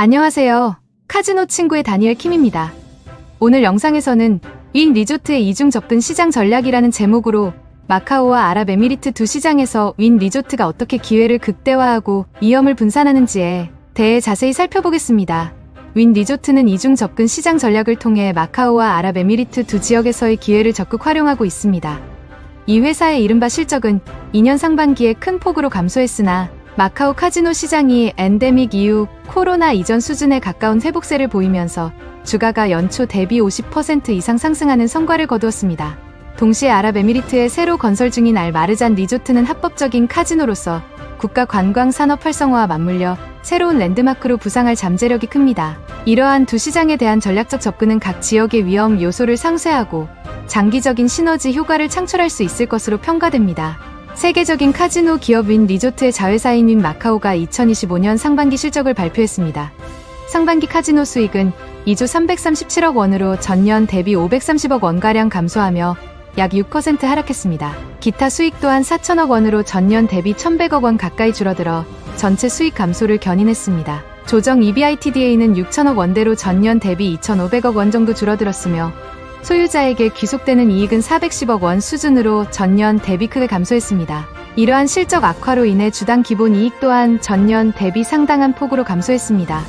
안녕하세요. 카지노 친구의 다니엘 킴입니다. 오늘 영상에서는 윈 리조트의 이중 접근 시장 전략이라는 제목으로 마카오와 아랍에미리트 두 시장에서 윈 리조트가 어떻게 기회를 극대화하고 위험을 분산하는지에 대해 자세히 살펴보겠습니다. 윈 리조트는 이중 접근 시장 전략을 통해 마카오와 아랍에미리트 두 지역에서의 기회를 적극 활용하고 있습니다. 이 회사의 이른바 실적은 2년 상반기에 큰 폭으로 감소했으나 마카오 카지노 시장이 엔데믹 이후 코로나 이전 수준에 가까운 회복세를 보이면서 주가가 연초 대비 50% 이상 상승하는 성과를 거두었습니다. 동시에 아랍에미리트의 새로 건설 중인 알 마르잔 리조트는 합법적인 카지노로서 국가 관광 산업 활성화와 맞물려 새로운 랜드마크로 부상할 잠재력이 큽니다. 이러한 두 시장에 대한 전략적 접근은 각 지역의 위험 요소를 상쇄하고 장기적인 시너지 효과를 창출할 수 있을 것으로 평가됩니다. 세계적인 카지노 기업인 리조트의 자회사인 윈 마카오가 2025년 상반기 실적을 발표했습니다. 상반기 카지노 수익은 2조 337억 원으로 전년 대비 530억 원가량 감소하며 약 6% 하락했습니다. 기타 수익 또한 4천억 원으로 전년 대비 1,100억 원 가까이 줄어들어 전체 수익 감소를 견인했습니다. 조정 EBITDA는 6천억 원대로 전년 대비 2,500억 원 정도 줄어들었으며 소유자에게 귀속되는 이익은 410억 원 수준으로 전년 대비 크게 감소했습니다. 이러한 실적 악화로 인해 주당 기본 이익 또한 전년 대비 상당한 폭으로 감소했습니다.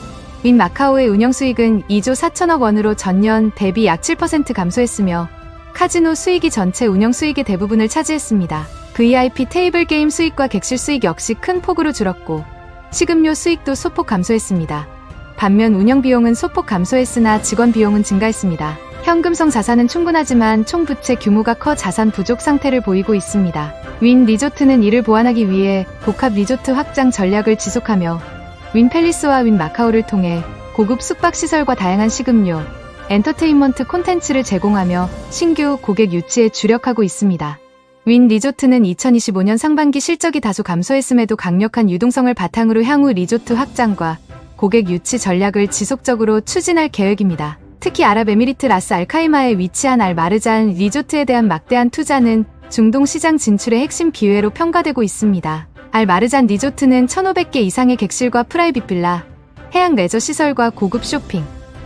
윈 마카오의 운영 수익은 2조 4천억 원으로 전년 대비 약 7% 감소했으며 카지노 수익이 전체 운영 수익의 대부분을 차지했습니다. VIP 테이블 게임 수익과 객실 수익 역시 큰 폭으로 줄었고 식음료 수익도 소폭 감소했습니다. 반면 운영 비용은 소폭 감소했으나 직원 비용은 증가했습니다. 현금성 자산은 충분하지만 총 부채 규모가 커 자산 부족 상태를 보이고 있습니다. 윈 리조트는 이를 보완하기 위해 복합 리조트 확장 전략을 지속하며 윈 팰리스와 윈 마카오를 통해 고급 숙박시설과 다양한 식음료, 엔터테인먼트 콘텐츠를 제공하며 신규 고객 유치에 주력하고 있습니다. 윈 리조트는 2025년 상반기 실적이 다소 감소했음에도 강력한 유동성을 바탕으로 향후 리조트 확장과 고객 유치 전략을 지속적으로 추진할 계획입니다. 특히 아랍에미리트 라스 알카이마에 위치한 알 마르잔 리조트에 대한 막대한 투자는 중동 시장 진출의 핵심 기회로 평가되고 있습니다. 알 마르잔 리조트는 1,500개 이상의 객실과 프라이빗 빌라, 해양 레저 시설과 고급 쇼핑,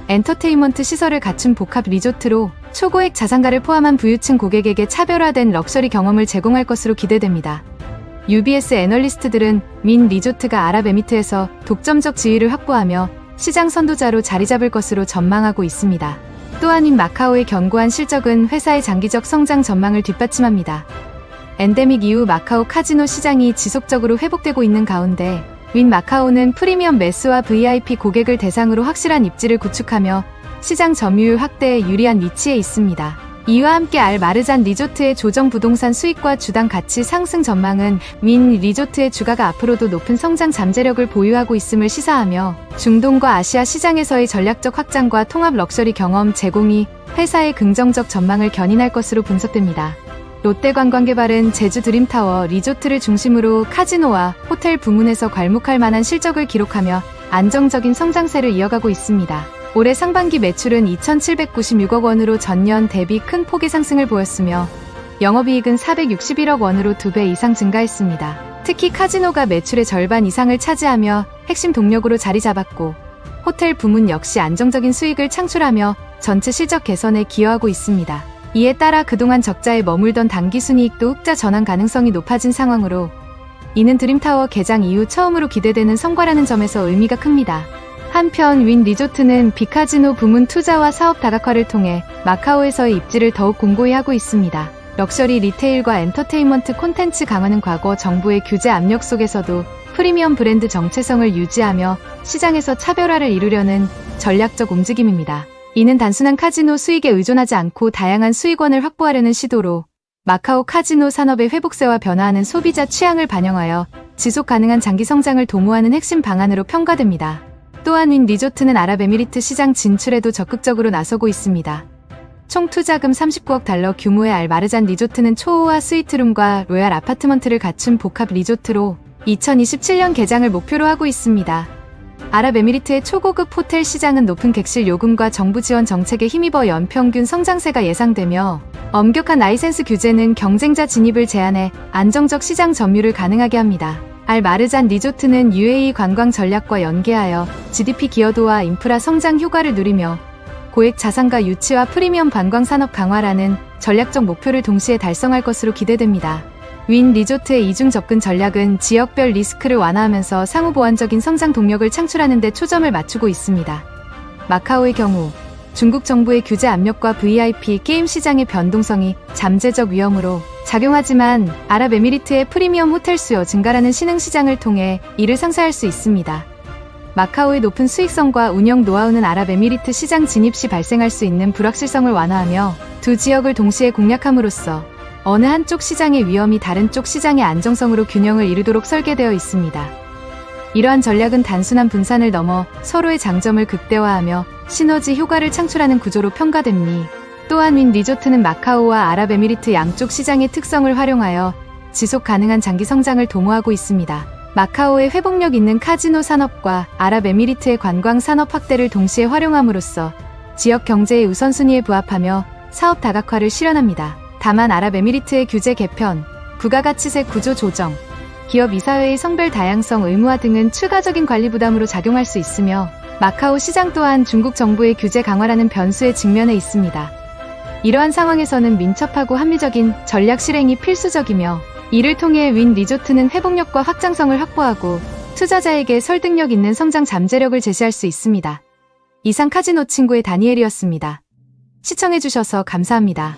엔터테인먼트 시설을 갖춘 복합 리조트로 초고액 자산가를 포함한 부유층 고객에게 차별화된 럭셔리 경험을 제공할 것으로 기대됩니다. UBS 애널리스트들은 민 리조트가 아랍에미트에서 독점적 지위를 확보하며 시장 선도자로 자리 잡을 것으로 전망하고 있습니다. 또한 인 마카오의 견고한 실적은 회사의 장기적 성장 전망을 뒷받침합니다. 엔데믹 이후 마카오 카지노 시장이 지속적으로 회복되고 있는 가운데 윈 마카오는 프리미엄 매수와 VIP 고객을 대상으로 확실한 입지를 구축하며 시장 점유율 확대에 유리한 위치에 있습니다. 이와 함께 알 마르잔 리조트의 조정 부동산 수익과 주당 가치 상승 전망은 윈 리조트의 주가가 앞으로도 높은 성장 잠재력을 보유하고 있음을 시사하며 중동과 아시아 시장에서의 전략적 확장과 통합 럭셔리 경험 제공이 회사의 긍정적 전망을 견인할 것으로 분석됩니다. 롯데관광개발은 제주 드림타워 리조트를 중심으로 카지노와 호텔 부문에서 괄목할 만한 실적을 기록하며 안정적인 성장세를 이어가고 있습니다. 올해 상반기 매출은 2,796억 원으로 전년 대비 큰 폭의 상승을 보였으며 영업이익은 461억 원으로 두배 이상 증가했습니다. 특히 카지노가 매출의 절반 이상을 차지하며 핵심 동력으로 자리 잡았고 호텔 부문 역시 안정적인 수익을 창출하며 전체 실적 개선에 기여하고 있습니다. 이에 따라 그동안 적자에 머물던 당기순이익도 흑자 전환 가능성이 높아진 상황으로 이는 드림타워 개장 이후 처음으로 기대되는 성과라는 점에서 의미가 큽니다. 한편 윈 리조트는 비카지노 부문 투자와 사업 다각화를 통해 마카오에서의 입지를 더욱 공고히 하고 있습니다. 럭셔리 리테일과 엔터테인먼트 콘텐츠 강화는 과거 정부의 규제 압력 속에서도 프리미엄 브랜드 정체성을 유지하며 시장에서 차별화를 이루려는 전략적 움직임입니다. 이는 단순한 카지노 수익에 의존하지 않고 다양한 수익원을 확보하려는 시도로 마카오 카지노 산업의 회복세와 변화하는 소비자 취향을 반영하여 지속 가능한 장기 성장을 도모하는 핵심 방안으로 평가됩니다. 또한 윈 리조트는 아랍에미리트 시장 진출에도 적극적으로 나서고 있습니다. 총 투자금 39억 달러 규모의 알 마르잔 리조트는 초호화 스위트룸과 로얄 아파트먼트를 갖춘 복합 리조트로 2027년 개장을 목표로 하고 있습니다. 아랍에미리트의 초고급 호텔 시장은 높은 객실 요금과 정부 지원 정책에 힘입어 연평균 성장세가 예상되며 엄격한 라이센스 규제는 경쟁자 진입을 제한해 안정적 시장 점유를 가능하게 합니다. 알마르잔 리조트는 UAE 관광 전략과 연계하여 GDP 기여도와 인프라 성장 효과를 누리며 고액 자산가 유치와 프리미엄 관광 산업 강화라는 전략적 목표를 동시에 달성할 것으로 기대됩니다. 윈 리조트의 이중 접근 전략은 지역별 리스크를 완화하면서 상호 보완적인 성장 동력을 창출하는 데 초점을 맞추고 있습니다. 마카오의 경우 중국 정부의 규제 압력과 VIP 게임 시장의 변동성이 잠재적 위험으로 작용하지만 아랍에미리트의 프리미엄 호텔 수요 증가라는 신흥 시장을 통해 이를 상쇄할 수 있습니다. 마카오의 높은 수익성과 운영 노하우는 아랍에미리트 시장 진입 시 발생할 수 있는 불확실성을 완화하며 두 지역을 동시에 공략함으로써 어느 한쪽 시장의 위험이 다른 쪽 시장의 안정성으로 균형을 이루도록 설계되어 있습니다. 이러한 전략은 단순한 분산을 넘어 서로의 장점을 극대화하며 시너지 효과를 창출하는 구조로 평가됩니. 또한 윈 리조트는 마카오와 아랍에미리트 양쪽 시장의 특성을 활용하여 지속 가능한 장기 성장을 도모하고 있습니다. 마카오의 회복력 있는 카지노 산업과 아랍에미리트의 관광 산업 확대를 동시에 활용함으로써 지역 경제의 우선순위에 부합하며 사업 다각화를 실현합니다. 다만 아랍에미리트의 규제 개편, 부가가치세 구조 조정, 기업 이사회의 성별 다양성 의무화 등은 추가적인 관리 부담으로 작용할 수 있으며 마카오 시장 또한 중국 정부의 규제 강화라는 변수에 직면해 있습니다. 이러한 상황에서는 민첩하고 합리적인 전략 실행이 필수적이며 이를 통해 윈 리조트는 회복력과 확장성을 확보하고 투자자에게 설득력 있는 성장 잠재력을 제시할 수 있습니다. 이상 카지노 친구의 다니엘이었습니다. 시청해주셔서 감사합니다.